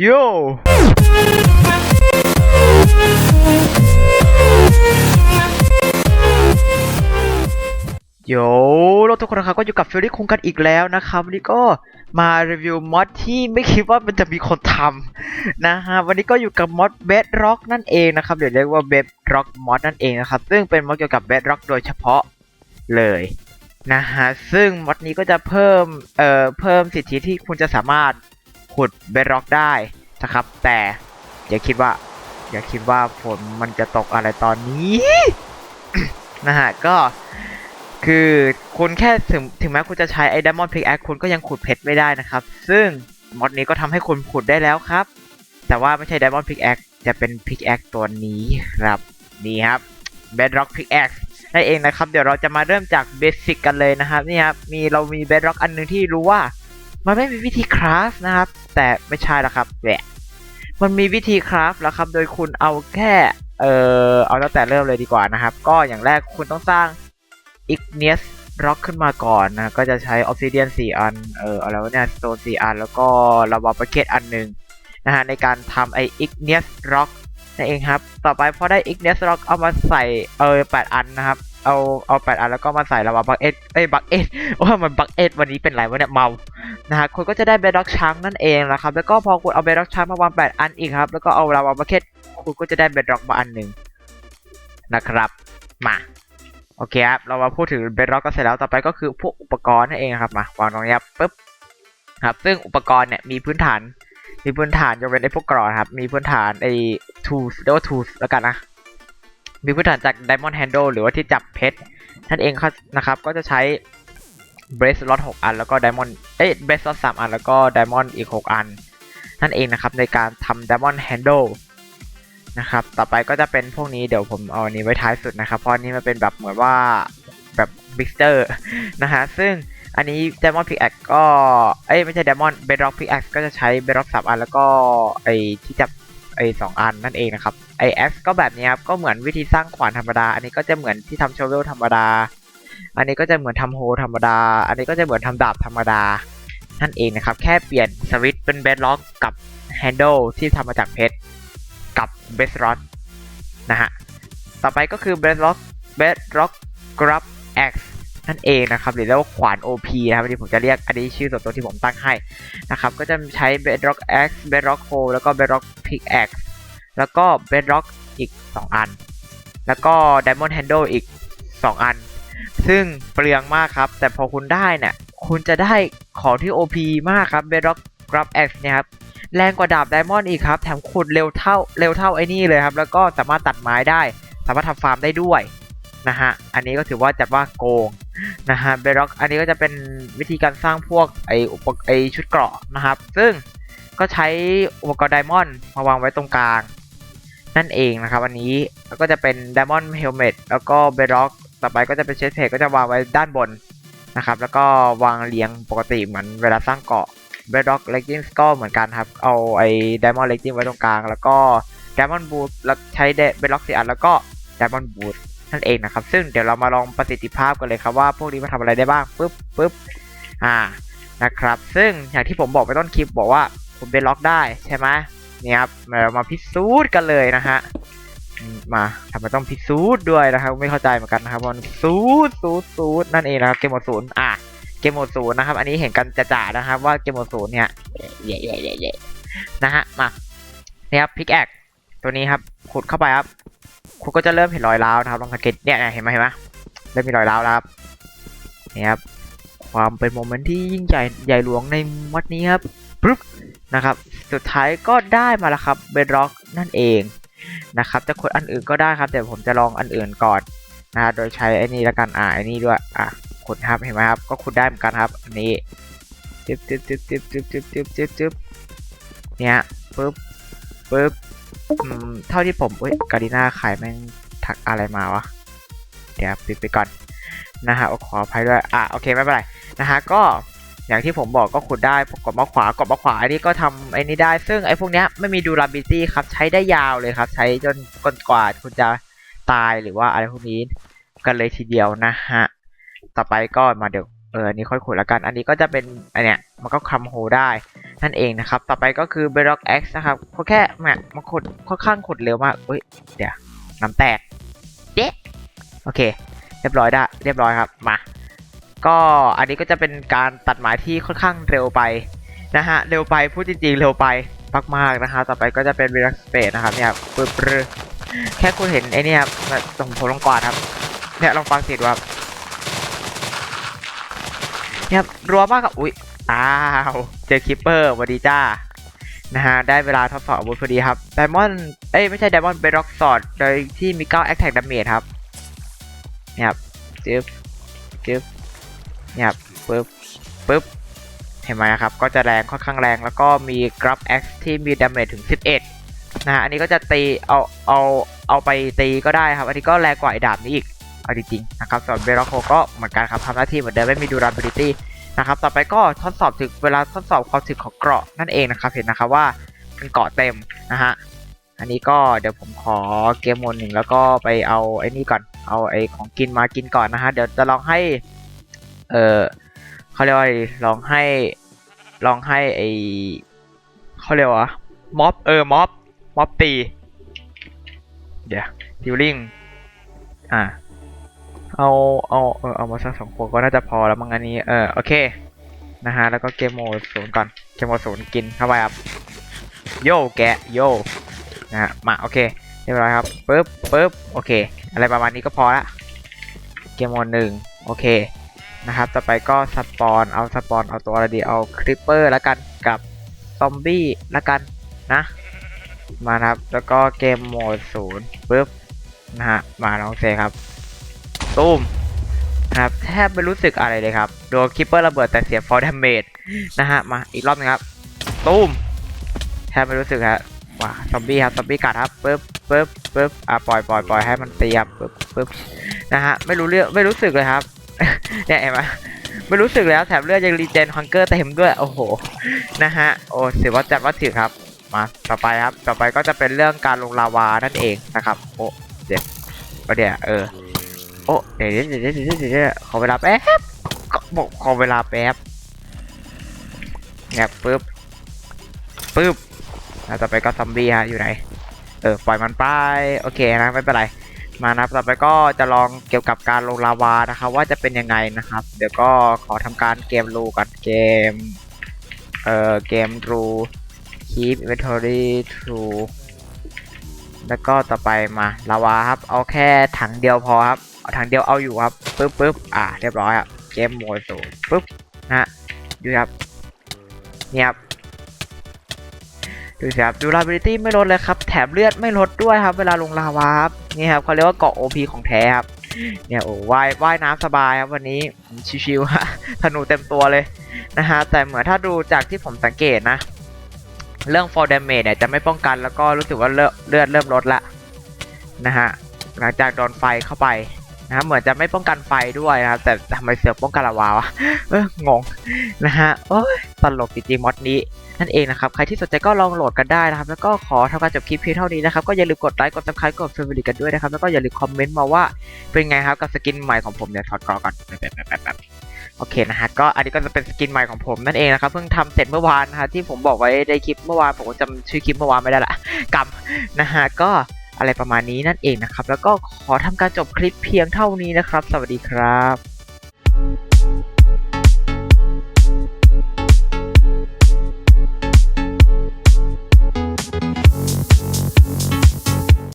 โยโยเราทุกคนนะครับก็อยู่กับฟิลลี่คุงกันอีกแล้วนะครับวันนี้ก็มารีวิวมอดที่ไม่คิดว่ามันจะมีคนทำนะฮะวันนี้ก็อยู่กับมอดเบดร็อกนั่นเองนะครับเดี๋ยวเรียกว่าเบดร็อกมอดนั่นเองนะครับซึ่งเป็นมอดเกี่ยวกับเบดร็อกโดยเฉพาะเลยนะฮะซึ่งมอดนี้ก็จะเพิ่มเอ่อเพิ่มสิทธิที่คุณจะสามารถ ขุดเบดร็อกได้นะครับ แต่อย่าคิดว่า อย่าคิดว่าฝนมันจะตกอะไรตอนนี้ นะฮะ ก็คือคุณแค่ถึงถึงแม้คุณจะใช้ไอ้ Diamond Pickaxe คุณก็ยังขุดเพชรไม่ได้นะครับ ซึ่งมอดนี้ก็ทำให้คุณขุดได้แล้วครับ แต่ว่าไม่ใช่ Diamond Pickaxe จะเป็น Pickaxe ตัวนี้ครับนี่ครับ Bedrock Pickaxe นั่นเองนะครับ เดี๋ยวเราจะมาเริ่มจากเบสิกกันเลยนะครับนี่ครับมีเรามี Bedrock อันหนึงที่รู้ว่า มันไม่มีวิธีคราฟนะครับ แต่ไม่ใช่แล้วครับแหละมันมีวิธีคราฟแล้วครับโดยคุณเอาแค่เอ่อเอาตั้งแต่เริ่มเลยดีกว่านะครับ ก็อย่างแรกคุณต้องสร้าง igneous rock ขึ้นมาก่อนนะก็จะใช้ obsidian 4 อันเอออะไรวะเนี่ย stone 4 อัน แล้วก็ lava bucket อันหนึ่งนะฮะในการทำไอ้ igneous rock นั่นเองครับ ต่อไปพอได้ igneous rock เอามาใส่เออ8อันนะครับ เอาเอา8อันแล้วก็มาใส่ lava bucket เอ้ย bucket ว่ามัน bucket วันนี้เป็นไรวะเนี่ยเมานะฮะคุณก็จะได้ bedrock chunk นั่นเองนะครับแล้วก็พอคุณเอา bedrock chunk มาวาง8อันอีกครับ แล้วก็เอา lava bucket คุณก็จะได้ bedrock มาอันหนึ่งนะครับมาโอเคครับเรามาพูดถึง bedrock ก็เสร็จแล้วต่อไปก็คือพวกอุปกรณ์นั่นเองครับมาวางตรงนี้ปึ๊บครับ ซึ่งอุปกรณ์เนี่ยมีพื้นฐาน มีพื้นฐานยกเว้นไอ้พวกกรอนครับ มีพื้นฐานไอ้ tools เรียกว่า tools แล้วกันนะ มีพื้นฐานจาก diamond handle หรือว่าที่จับเพชรนั่นเองนะครับ ก็จะใช้ brace slot 6 อัน แล้วก็ diamond เอ้ย brace slot 3 อัน แล้วก็ diamond อีก 6 อัน นั่นเองนะครับ ในการทำ diamond handle นะครับ ต่อไปก็จะเป็นพวกนี้เดี๋ยวผมเอาอันนี้ไว้ท้ายสุดนะครับ เพราะนี้มันเป็นแบบเหมือนว่าแบบ mixer นะฮะ ซึ่งอันนี้ diamond pickaxe ก็ เอ้ยไม่ใช่ diamond bedrock pickaxe ก็จะใช้ bedrock 3 อัน แล้วก็ไอที่จับ ไอสองอันนั่นเองนะครับไอ axe ก็แบบนี้ครับก็เหมือนวิธีสร้างขวานธรรมดา อันนี้ก็จะเหมือนที่ทำ shovel ธรรมดา อันนี้ก็จะเหมือนทำโฮธรรมดา อันนี้ก็จะเหมือนทำดาบธรรมดานั่นเองนะครับแค่เปลี่ยนสวิตเป็นเบสล็อกกับแฮนเดิลที่ทำมาจากเพชรกับเบสล็อกนะฮะต่อไปก็คือเบสล็อกเบสล็อกกรับแอ็กซ์ นั่นเองนะครับหรือเรียกว่าขวาน OP นะครับวันนี้ผมจะเรียกอันนี้ชื่อส่วนตัวที่ผมตั้งให้นะครับก็จะใช้ Bedrock Axe Bedrock Hoe แล้วก็ Bedrock Pickaxe แล้วก็ Bedrock อีก 2 อัน แล้วก็ Diamond Handle อีก 2 อัน ซึ่งเปลืองมากครับ แต่พอคุณได้เนี่ยคุณจะได้ของที่ OP มากครับ Bedrock Grab X เนี่ยครับแรงกว่าดาบไดมอนด์อีกครับ แถมขุดเร็วเท่าเร็วเท่าไอ้นี่เลยครับ แล้วก็สามารถตัดไม้ได้ สามารถทำฟาร์มได้ด้วย นะฮะ อันนี้ก็ถือว่าจัดว่าโกงนะฮะ Bedrock อันนี้ก็จะเป็นวิธีการสร้างพวกไออุปไอชุดเกราะนะครับ ซึ่งก็ใช้อุปกรณ์ไดมอนด์มาวางไว้ตรงกลาง นั่นเองนะครับ อันนี้แล้วก็จะเป็น Diamond Helmet แล้วก็ Bedrock ต่อไปก็จะเป็นเชสเพก็จะวางไว้ด้านบนนะครับ แล้วก็วางเรียงปกติเหมือนเวลาสร้างเกาะ Bedrock Leggings ก็เหมือนกันครับ เอาไอ้ Diamond Leggings ไว้ตรงกลาง แล้วก็ Diamond Boot แล้วใช้ Bedrock สี่อันแล้วก็ Diamond Boot นั่ นั่นเองนะครับ ซึ่งเดี๋ยวเรามาลองประสิทธิภาพกันเลยครับว่าพวกนี้มาทำอะไรได้บ้างปึ๊บปึ๊บอ่านะครับ ซึ่งอย่างที่ผมบอกไปต้นคลิปบอกว่าผมเป็นล็อกได้ใช่ไหมเนี่ยครับเรามาพิสูจน์กันเลยนะฮะมาทำไมต้องพิสูจน์ด้วยนะครับ ไม่เข้าใจเหมือนกันนะครับมันสูตรสูตรสูตรนั่นเองนะครับเกมหมดศูนย์อะเกมหมดศูนย์นะครับ อันนี้เห็นกันจ่าๆนะครับ ว่าเกมหมดศูนย์เนี่ยเย่เย่เย่นะฮะมาเนี่ยครับพิกแอคตัวนี้ครับขุดเข้าไปครับ คุณก็จะเริ่มเห็นรอยร้าวนะครับลองสังเกตเนี่ยเห็นไหมเห็นไหมเริ่มมีรอยร้าวแล้วครับนี่ครับความเป็นโมเมนต์ที่ยิ่งใหญ่ใหญ่หลวงในวัดนี้ครับปึ๊บนะครับ สุดท้ายก็ได้มาแล้วครับเบดร็อกนั่นเองนะครับจะกดอันอื่นก็ได้ครับแต่ผมจะลองอันอื่นก่อนนะฮะโดยใช้ไอ้นี่ละกันอ่าไอ้นี่ด้วยอะขุดครับเห็นไหมครับ ก็ขุดได้เหมือนกันครับ อันนี้จึ๊บจึ๊บจึ๊บจึ๊บจึ๊บจึ๊บจึ๊บจึ๊บจึ๊บเนี่ยปึ๊บปึ๊บ เท่าที่ผมเอ้ยการีน่าขายแม่งทักอะไรมาวะ เดี๋ยวปิดไปก่อนนะฮะขออภัยด้วย อะโอเคไม่เป็นไรนะฮะก็อย่างที่ผมบอกก็ขุดได้กดมาขวากดมาขวาอันนี้ก็ทำไอ้นี้ได้ ซึ่งไอ้พวกเนี้ยไม่มี durability ครับใช้ได้ยาวเลยครับ ใช้จนจนกว่าคุณจะตายหรือว่าอะไรพวกนี้กันเลยทีเดียวนะฮะ ต่อไปก็มาเดี๋ยว เอออันนี้ค่อยขุดล้วกัน อันนี้ก็จะเป็นอันเนี้ยมันก็คำโฮได้นั่นเองนะครับ ต่อไปก็คือ Bedrock X นะครับเขาแค่แมมันขุดค่อนข้างขุดเร็วมากเฮ้ยเดี๋ยวน้ำแตกเด๊ะโอเค เรียบร้อยได้ เรียบร้อยครับมาก็อันนี้ก็จะเป็นการตัดไม้ที่ค่อนข้างเร็วไปนะฮะเร็วไปพูดจริงๆเร็วไปมากๆนะคะต่อไปก็จะเป็น Bedrock Space นะครับเนี่ยปึ๊บแค่คุณเห็นไอ้นี่ครับส่งผมลงกวาดครับเนี่ยลองฟังเสียงดูครับ เนี่ยรัวมากครับอุ้ยอ้าวเจอคิปเปอร์สวัสดีจ้านะฮะได้เวลาทดสอบอาวุธพอดีครับไดมอนด์เอ้ยไม่ใช่ไดมอนด์เบร็อกสอดโดยที่มี9 Attack Damage ครับเนี่ยครับจึ๊บจึ๊บเนี่ยครับปึ๊บปึ๊บเห็นไหมครับก็จะแรงค่อนข้างแรงแล้วก็มี Grab X ที่มี Damage ถึง 11นะฮะอันนี้ก็จะตีเอาเอาเอาไปตีก็ได้ครับ อันนี้ก็แรงกว่าไอ้ดาบนี้อีก เอาจริงๆนะครับส่วนเบรโคก็เหมือนกันครับทำหน้าที่เหมือนเดิมไม่มี durability นะครับต่อไปก็ทดสอบถึงเวลาทดสอบความถึกของเกราะนั่นเองนะครับเห็นนะครับว่าเป็นเกราะเต็มนะฮะอันนี้ก็เดี๋ยวผมขอเกมโหมดหนึ่งแล้วก็ไปเอาไอ้นี่ก่อนเอาไอ้ของกินมากินก่อนนะฮะเดี๋ยวจะลองให้เออเขาเรียกว่าลองให้ลองให้ไอเขาเรียกว่าม็อบเออม็อบม็อบตีเดี๋ยวดิวลิงอ่า เอาเอาเออเอามาสักสองขวดก็น่าจะพอแล้วมั้งอันนี้เออโอเคนะฮะแล้วก็เกมโหมดศูนย์ก่อนเกมโหมดศูนย์กินเข้าไปครับโย่แกะโย่นะฮะมาโอเคเรียบร้อยครับปึ๊บปึ๊บโอเค อะไรประมาณนี้ก็พอละเกมโหมดหนึ่งโอเคนะครับต่อไปก็สปอนเอาสปอนเอาตัวอะไรดีเอาคริปเปอร์แล้วกันกับซอมบี้ล้วกันนะมานะครับแล้วก็เกมโหมดศูนย์ปึ๊บนะฮะมาน้องเซครับ ตูมครับแทบไม่รู้สึกอะไรเลยครับโดนคิปเปอร์ระเบิดแต่เสียฟอร์ดเมจนะฮะมาอีกรอบนึงครับตูมแทบไม่รู้สึกฮะว้าซอมบี้ครับซอมบี้กัดครับปึ๊บปึ๊บปึ๊บอะปล่อยปล่อยปล่อยให้มันตีครับปึ๊บปึ๊บนะฮะไม่รู้เรื่องไม่รู้สึกเลยครับเนี่ยเห็นไหมไม่รู้สึกแล้วแถมเลือดยังรีเจนฮังเกอร์เต็มด้วยโอ้โหนะฮะโอ้ถือว่าจัดว่าถือครับมาต่อไปครับต่อไปก็จะเป็นเรื่องการลงลาวานั่นเองนะครับโอ้เดี๋ยวก็เดี๋ยวเออ โอ้เดี๋ยวเดี๋ยวเดี๋ยวเดี๋ยวเดี๋ยวเขอเวลาแป๊บก็บอกขอเวลาแป๊บเนี่ยปึ๊บปึ๊บแล้วต่อไปก็ซอมบี้ฮะอยู่ไหน เออปล่อยมันไปโอเคนะไม่เป็นไรมานะครับต่อไปก็จะลองเกี่ยวกับการลงลาวานะครับ ว่าจะเป็นยังไงนะครับ เดี๋ยวก็ขอทำการเกมรูก่อนเกมเอ่อเกมรู keep inventory true แล้วก็ต่อไปมาลาวาครับ เอาแค่ถังเดียวพอครับ เอาถังเดียวเอาอยู่ครับปึ๊บปึ๊บอ่าเรียบร้อยครับเกมโหมดศูนย์ปึ๊บนะฮะดูครับนี่ครับดูสิครับ durability ไม่ลดเลยครับ แถมเลือดไม่ลดด้วยครับ เวลาลงลาวาครับนี่ครับเขาเรียกว่าเกาะ OP ของแท้ครับเนี่ยโอ้ว่ายว่ายน้ำสบายครับวันนี้ชิวๆฮะธนูเต็มตัวเลยนะฮะแต่เหมือนถ้าดูจากที่ผมสังเกตนะ เรื่อง for damage เนี่ยจะไม่ป้องกันแล้วก็รู้สึกว่าเลือดเลือดเริ่มลดละนะฮะหลังจากโดนไฟเข้าไป นะเหมือนจะไม่ป้องกันไฟด้วยนะครับ แต่ทำไมเสือกป้องกันลาวาวะเอองงนะฮะโอ้ยตลกจริงๆมอดนี้นั่นเองนะครับ ใครที่สนใจก็ลองโหลดกันได้นะครับ แล้วก็ขอทำการจบคลิปเพียงเท่านี้นะครับ ก็อย่าลืมกดไลค์ กด subscribe กด favorite กันด้วยนะครับ แล้วก็อย่าลืมคอมเมนต์มาว่าเป็นไงครับกับสกินใหม่ของผมเดี๋ยวถอดกรอก่อนแป๊บโอเคนะฮะ ก็อันนี้ก็จะเป็นสกินใหม่ของผมนั่นเองนะครับ เพิ่งทำเสร็จเมื่อวานนะฮะที่ผมบอกไว้ในคลิปเมื่อวานผมจำชื่อคลิปเมื่อวานไม่ได้ละกำนะฮะ ก็ อะไรประมาณนี้นั่นเองนะครับ แล้วก็ขอทำการจบคลิปเพียงเท่านี้นะครับ สวัสดีครับ